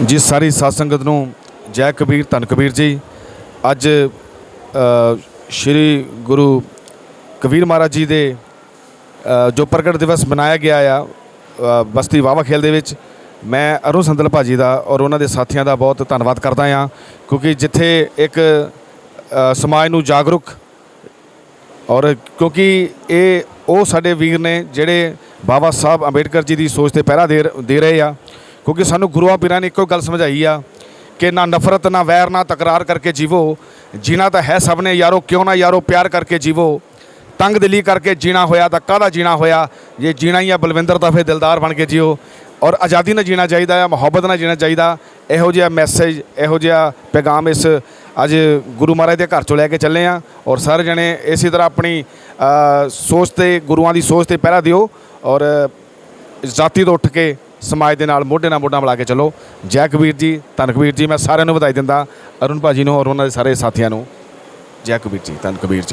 ਜੀ, ਸਾਰੀ ਸਾਧ ਸੰਗਤ ਨੂੰ ਜੈ ਕਬੀਰ, ਧੰਨ ਕਬੀਰ ਜੀ। ਅੱਜ ਸ਼੍ਰੀ ਗੁਰੂ ਕਬੀਰ ਮਹਾਰਾਜ ਜੀ ਦੇ ਜੋ ਪ੍ਰਗਟ ਦਿਵਸ ਮਨਾਇਆ ਗਿਆ ਆ ਬਸਤੀ ਵਾਵਾ ਖੇਲ ਦੇ ਵਿੱਚ, ਮੈਂ ਅਰੁਣ ਸੰਦਲ ਭਾਜੀ ਦਾ ਔਰ ਉਹਨਾਂ ਦੇ ਸਾਥੀਆਂ ਦਾ ਬਹੁਤ ਧੰਨਵਾਦ ਕਰਦਾ ਹਾਂ ਕਿਉਂਕਿ ਜਿੱਥੇ ਇੱਕ ਸਮਾਜ ਨੂੰ ਜਾਗਰੂਕ ਔਰ ਕਿਉਂਕਿ ਇਹ, ਉਹ ਸਾਡੇ ਵੀਰ ਨੇ ਜਿਹੜੇ ਬਾਬਾ ਸਾਹਿਬ ਅੰਬੇਡਕਰ ਜੀ ਦੀ ਸੋਚ ਤੇ ਪਹਿਰਾ ਦੇ ਰਹੇ ਆ। ਕਿਉਂਕਿ ਸਾਨੂੰ ਗੁਰੂਆਂ ਪੀਰਾਂ ਨੇ ਇੱਕੋ ਗੱਲ ਸਮਝਾਈ ਆ ਕਿ ਨਾ ਨਫ਼ਰਤ, ਨਾ ਵੈਰ, ਨਾ ਤਕਰਾਰ ਕਰਕੇ ਜੀਵੋ। ਜੀਣਾ ਤਾਂ ਹੈ ਸਭ ਨੇ, ਯਾਰੋ ਕਿਉਂ ਨਾ ਯਾਰੋ ਪਿਆਰ ਕਰਕੇ ਜੀਵੋ। ਤੰਗ ਦਿਲੀ ਕਰਕੇ ਜੀਣਾ ਹੋਇਆ ਤਾਂ ਕਾਹਦਾ ਜੀਣਾ ਹੋਇਆ? ਜੇ ਜੀਣਾ ਹੀ ਆ, ਬਲਵਿੰਦਰ ਤਾਂ ਫੇ ਦਿਲਦਾਰ ਬਣ ਕੇ ਜਿਓ। ਔਰ ਆਜ਼ਾਦੀ ਨਾਲ ਜੀਣਾ ਚਾਹੀਦਾ ਆ, ਮੁਹੱਬਤ ਨਾਲ ਜੀਣਾ ਚਾਹੀਦਾ। ਇਹੋ ਜਿਹਾ ਮੈਸੇਜ ਇਹੋ ਜਿਹਾ ਪੈਗਾਮ ਇਸ ਅੱਜ ਗੁਰੂ ਮਹਾਰਾਜ ਦੇ ਘਰ ਚੋਂ ਲੈ ਕੇ ਚੱਲੇ ਆ। ਔਰ ਸਾਰੇ ਜਣੇ ਇਸੇ ਤਰ੍ਹਾਂ ਆਪਣੀ ਸੋਚ ਤੇ, ਗੁਰੂਆਂ ਦੀ ਸੋਚ ਤੇ ਪਹਿਰਾ ਦਿਓ। ਔਰ ਜਾਤੀ ਤੋਂ ਉੱਠ ਕੇ ਸਮਾਜ ਦੇ ਨਾਲ ਮੋਢੇ ਨਾਲ ਮੋਢਾ ਮਿਲਾ ਕੇ ਚੱਲੋ। ਜੈ ਕਬੀਰ ਜੀ, ਧੰਨ ਕਬੀਰ ਜੀ, ਮੈਂ ਸਾਰਿਆਂ ਨੂੰ ਵਧਾਈ ਦਿੰਦਾ। ਅਰੁਣ ਭਾਜੀ ਨੂੰ ਔਰ ਉਹਨਾਂ ਦੇ ਸਾਰੇ ਸਾਥੀਆਂ ਨੂੰ। ਜੈ ਕਬੀਰ ਜੀ, ਧੰਨ ਕਬੀਰ ਜੀ।